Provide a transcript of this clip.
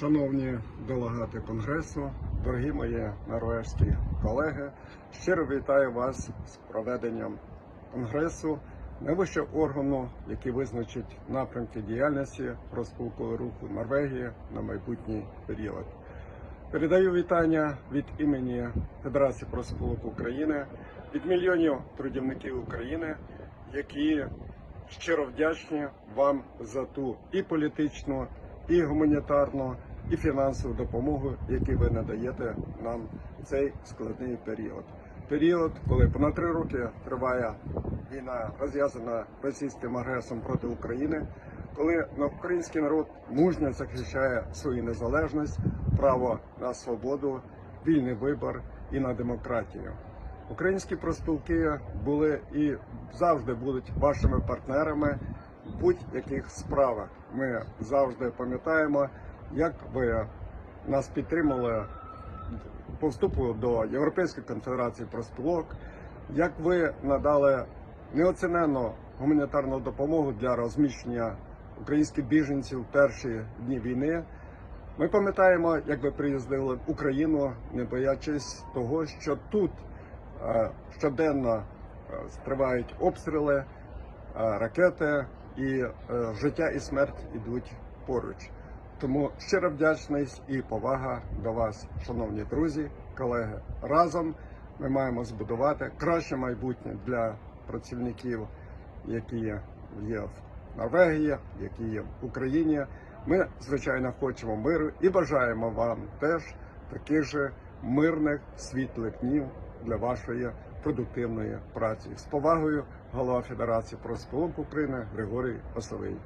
Шановні делегати Конгресу, дорогі мої норвежські колеги, щиро вітаю вас з проведенням Конгресу, найвищого органу, який визначить напрямки діяльності розпілкового руху Норвегії на майбутній період. Передаю вітання від імені Федерації профспілок України, від мільйонів трудівників України, які щиро вдячні вам за ту і політичну, і гуманітарну, і фінансову допомогу, які ви надаєте нам в цей складний період. Період, коли понад три роки триває війна, розв'язана російським агресором проти України, коли український народ мужньо захищає свою незалежність, право на свободу, вільний вибір і на демократію. Українські проспілки були і завжди будуть вашими партнерами в будь-яких справах. Ми завжди пам'ятаємо, як ви нас підтримали по вступу до Європейської конфедерації проспілок, як ви надали неоціненну гуманітарну допомогу для розміщення українських біженців в перші дні війни. Ми пам'ятаємо, як ви приїздили в Україну, не боячись того, що тут е, щоденно е, тривають обстріли, е, ракети і життя і смерть ідуть поруч. Тому щира вдячність і повага до вас, шановні друзі, колеги. Разом ми маємо збудувати краще майбутнє для працівників, які є в Норвегії, які є в Україні. Ми, звичайно, хочемо миру і бажаємо вам теж таких же мирних світлих днів для вашої продуктивної праці. З повагою голова Федерації профспілок України Григорій Осовий.